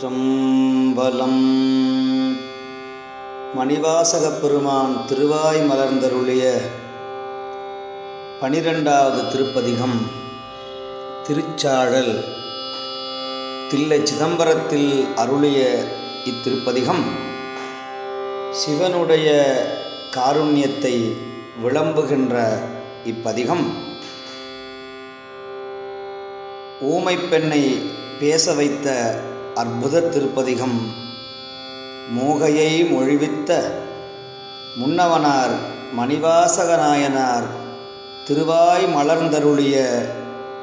திருச்சிற்றம்பலம் மணிவாசகப் பெருமான் திருவாய் மலர்ந்தருளிய பனிரெண்டாவது திருப்பதிகம் திருச்சாழல். தில்லை சிதம்பரத்தில் அருளிய இத்திருப்பதிகம் சிவனுடைய காருண்யத்தை விளம்புகின்ற இப்பதிகம். ஊமைப்பெண்ணை பேச வைத்த அற்புத திருப்பதிகம் மூகையை மொழிவித்த முன்னவனார் மணிவாசக நாயனார் திருவாய் மலர்ந்தருளிய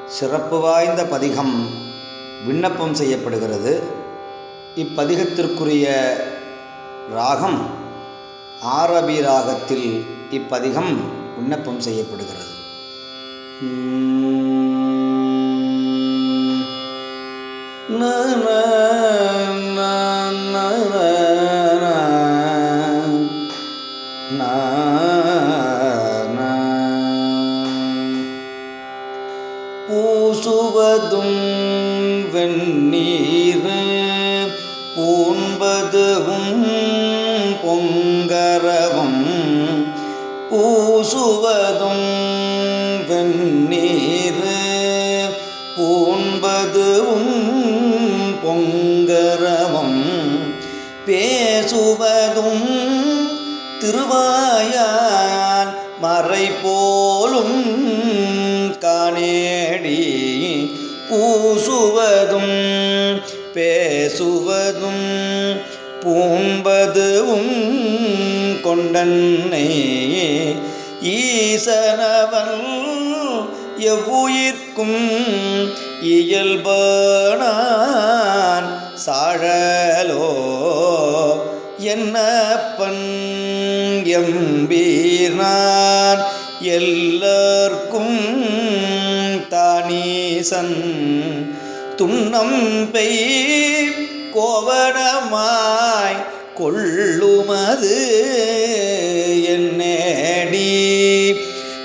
சிறப்பு வாய்ந்த பதிகம் விண்ணப்பம் செய்யப்படுகிறது இப்பதிகத்திற்குரிய ராகம் ஆரபி ராகத்தில் இப்பதிகம் விண்ணப்பம் செய்யப்படுகிறது பூசுவதும் பூண்பதுவும் பொங்கரவும் பூசுவதும் வெந்நீர். பூண்பதுவும் பொங்கரவும் பேசுவதும் திருவாயால் மறை போலும் காணேடி. பூசுவதும் பேசுவதும் பூம்பதுவும் கொண்டன்னை ஈசனவன் எவ்வுயிர்க்கும் இயல்பானான். சாழலோ என்னப்பன் எம்பீர்னான். எல்லார்க்கும் தானீசன் துண்ணம் பெய் கோவணமாய் கொள்ளுமது என்னேடி?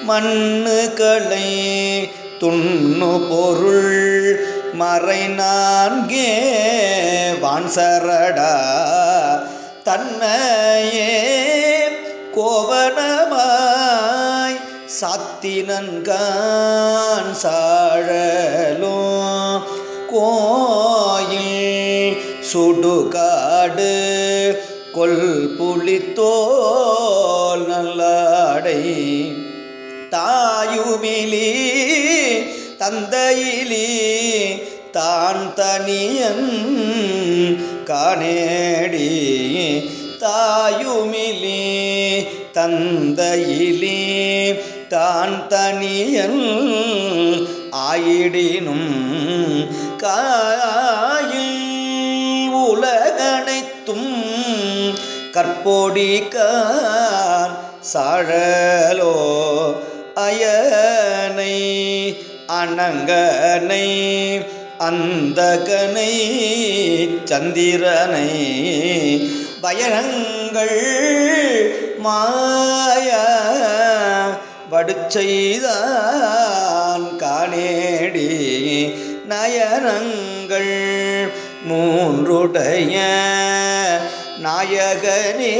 மண்ணுகளை துண்ணு பொருள் மறை நான்கே வான்சரடா. தன்னையே கோவணமாய் சாத்தினன்கான் சாழலோ கோயில் சுடுகாடு கொல் புலித்தோல் நல்லாடை. தாயுமிலி தந்தையிலி தான் தனியன் காணேடி. தாயுமிலி தந்தையிலி தான் தனியன் ஆயிடினும் காயில் உலகனைத்தும் கற்பொடிக்கான் சாழலோ அயனை அனங்கனை அந்தகனை சந்திரனை பயணங்கள் மாய வடுச்செய்தான் காணேடி நயனங்கள் மூன்றுடைய நாயகனே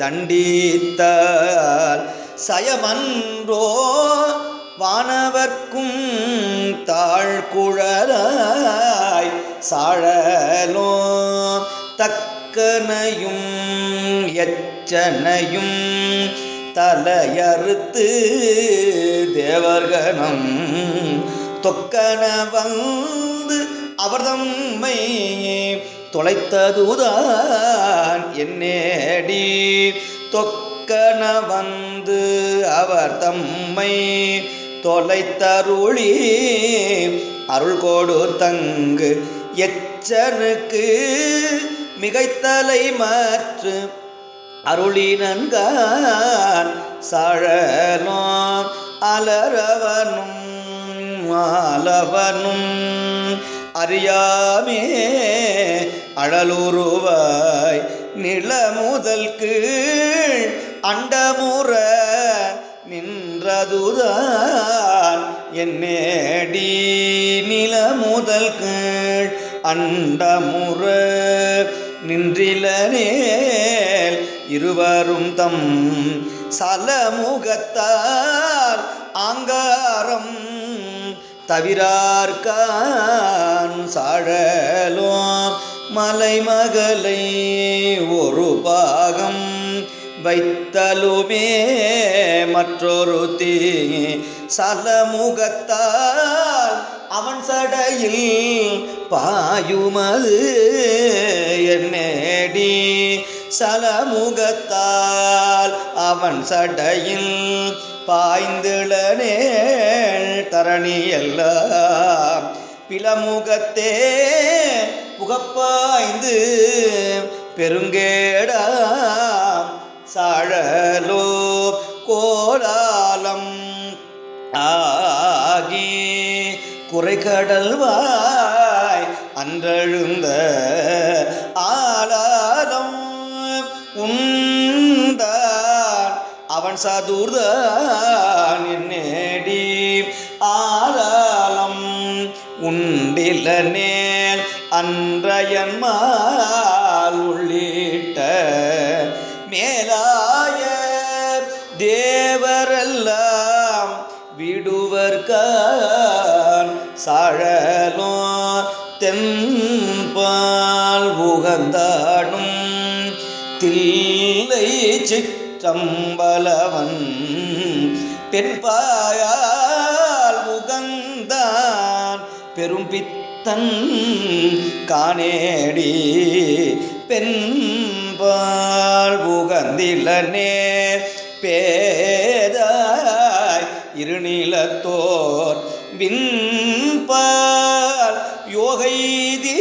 தண்டித்தால் சயமன்றோ வானவர்க்கும் தாழ்குழலாய் சாழலோ தக்கனையும் எச்சனையும் தலையறுத்து தேவர்கணம் தொக்கன வந்து அவர் தம்மை தொலைத்ததுதான் என்னேடி தொக்கன வந்து அவர் தம்மை தொலைத்தருளி அருள் கோடு தங்கு எச்சனுக்கு மிகைத்தலை மாற்று அருளினன்கான் சாழலோ அலரவனும் மாலவனும் அறியாமே அழலுருவாய் நிலமுதல் கீழ் அண்டமுற நின்றதுதான் என்னேடி நில முதல் கீழ் அண்டமுற நின்றிலனேல் இருவரும் தம் சலமுகத்தால் ஆங்காரம் தவிரார்கான் சாழலோ மலைமகளை ஒரு பாகம் வைத்தலுமே மற்றொரு தீ சலமுகத்தால் அவன் சடையில் பாயுமது என்னேடி? சலமுகத்தால் அவன் சடையில் பாய்ந்திளனேள் தரணி எல்லாம் பிளமுகத்தே புகப்பாய்ந்து பெருங்கேடாம் சாழலோ கோலாலம் ஆகி குறைகடல்வாய் அன்றழுந்த அவன் சதுர்தான் என்னேடி? ஆலாலம் உண்டில நேல் அன்றையன்மால் உள்ளிட்ட மேலாய தேவரெல்லாம் விடுவர்கான் சாழலோ தென்பால் உகந்தாடும் தில்லை சிக்க சிற்றம்பலவன் தென்பாயால் உகந்தான் பெரும் பித்தன் காணேடி பெண்பால் உகந்திலனே பேதாய் இருநிலத்தோர் விண்பால் யோகைதி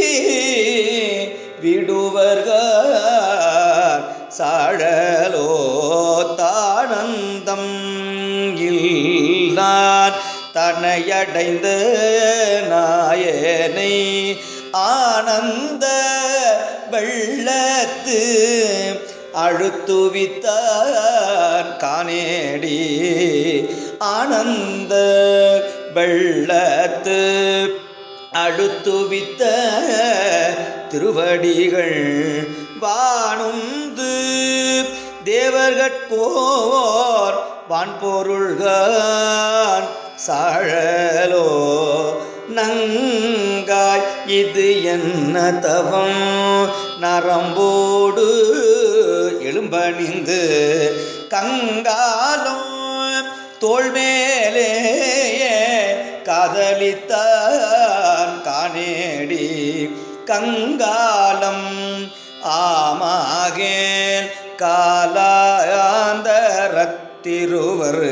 ஆனையடைந்து நாயனை ஆனந்த வெள்ளத்து அழுத்துவித்தான் காணேடி ஆனந்த வெள்ளத்து அழுத்துவித்த திருவடிகள் வானுந்து தேவர்கட்கோர் வான்பொருள்கான் சாழலோ நங்காய் இது என்ன தவம்? நரம்போடு எழும்பணிந்து கங்காலும் தோல்மேலேயே காதலித்தான் காணேடி கங்காலம் ஆமாகேல் காலாந்தரத்திருவர்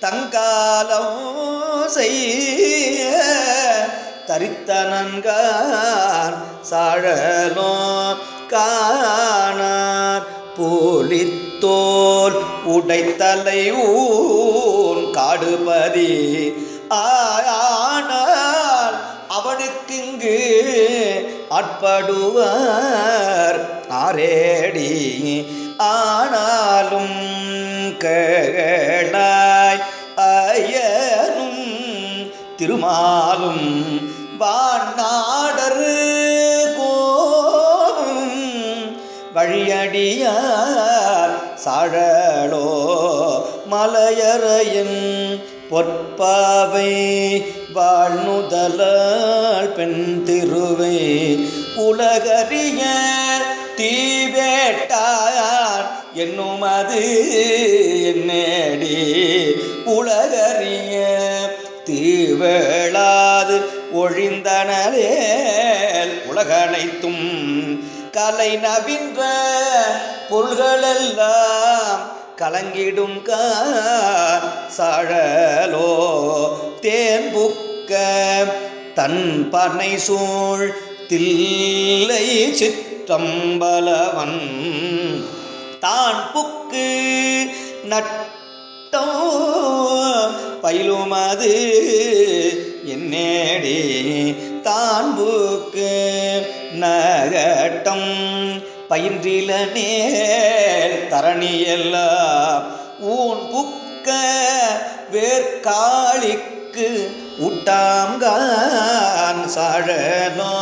தங்காலம் செய்ய தரித்தனன்கான் சாழலோ காணார். போலித்தோல் உடைத்தலை ஊன் காடுபதி ஆனால் அவனுக்கிங்கு ஆட்படுவார். ஆரேடி ஆனாலும் கேளாய் அயனும் திருமாலும் வாநாடர் கோவும் வழியடியார் சாழலோ மலையறையின் பொற்பாவை வாழ்நுதலால் பெண் திருவை உலகறிய தீவேட்டார் என்னும் அது என்னேடி உலகறிய தீவேளாது ஒழிந்தனலேல் உலகனைத்தும் கலை நவின்ற பொருள்களெல்லாம் கலங்கிடும் சாழலோ தேன்புக்க தன் பனை சூழ் தில்லை சித்த சிற்றம்பலவன். தான் புக்கு நட்டோ பயிலுமது என்னேடி. தான் புக்கு நகட்டம் பயின்றில நேர் தரணியெல்லாம் ஊன் புக்க வேர்காளிக்கு ஊட்டாம்கான் சாழலோ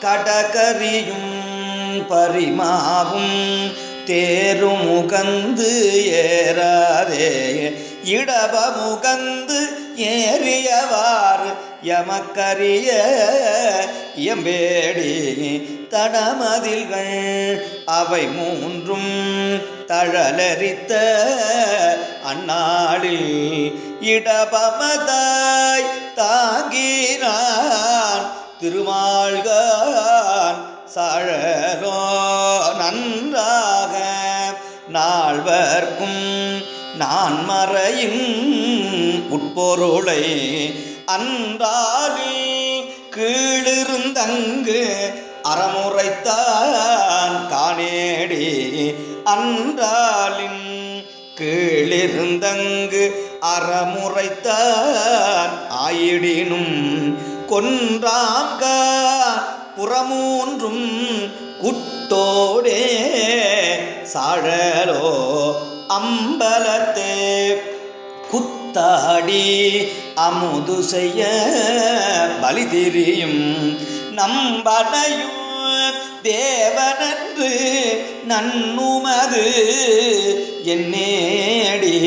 கடகரியும் பரிமாவும் தேரும் முகந்து ஏறாதே. இடப முகந்து ஏறியவாறு எமக்கரிய எம்பேடி தடமதில்கள் அவை மூன்றும் தழலரித்த அந்நாளில் இடபமதாய் தாங்கினான் திருமாள்கான் சழகோ நன்றாக. நால்வர்க்கும் நான் மறையும் உட்பொருளை அன்றாலில் கீழிருந்தங்கு அறமுறைத்தான் காணேடி. அன்றாலின் கீழிருந்தங்கு அறமுறைத்தான் ஆயிடினும் கொன்றாங்க புறமூன்றும் குட்டோடே சாழலோ அம்பலத்தே. குத்தாடி அமுது செய்ய பலி திரியும் நம்பனையும் தேவனன்று நன்னுமது என்னேடி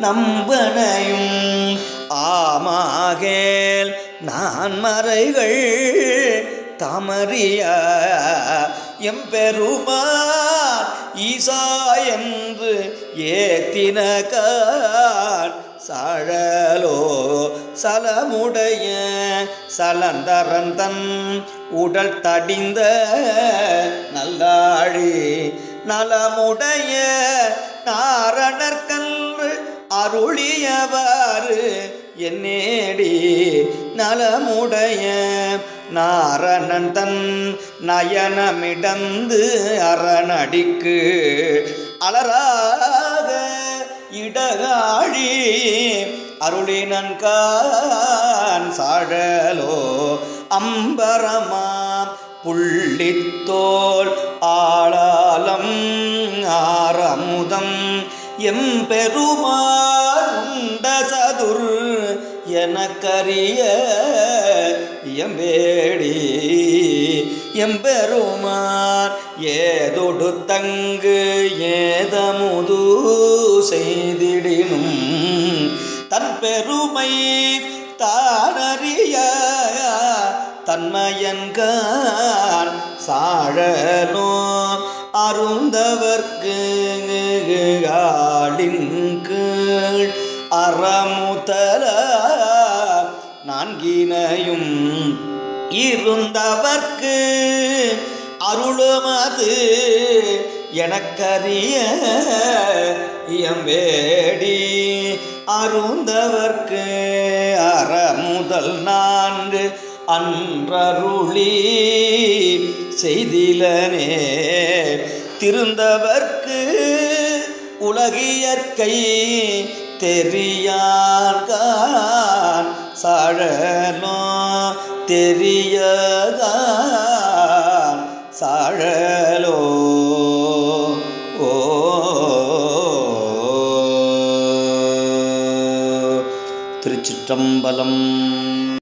நம்பனையும். ஆமாகேல் நான் மறைகள் தாமரியா எம்பெருமான் ஈசா என்று ஏத்தினகான் சாழலோ சலமுடைய சலந்தரந்தன் உடல் தடிந்த நல்லாழி நலமுடைய நாரணர்கன்று அருளியவாறு என்னேடி நலமுடைய நாரணன் தன் நயனமிடந்து அரணடிக்கு. அலராக இடகாழி அருளினன்கான் சாழலோ அம்பரமா புள்ளித்தோல் ஆளாலம் ஆரமுதம் எம்பெருமான் உண்ட எனக்கரிய எம்பேடி எம்பெருமான் ஏதொடு தங்கு ஏதமுது செய்திடினும் தன் பெருமை தானறிய தன்மையன்கான் சாழனோ அருந்தவர்க்கு ஆளின் கீழ் அறமுதலா வினையும் இருந்தவர்க்கு அருளுமது எனக்கறிய இயம்பேடி அருந்தவர்க்கு அற முதல் நான்கு அன்றருளி செய்திலனே. திருந்தவர்க்கு உலகியற்கை தெரியான் சாழலோ தெரியதான் சாழலோ? ஓ. திருச்சிற்றம்பலம்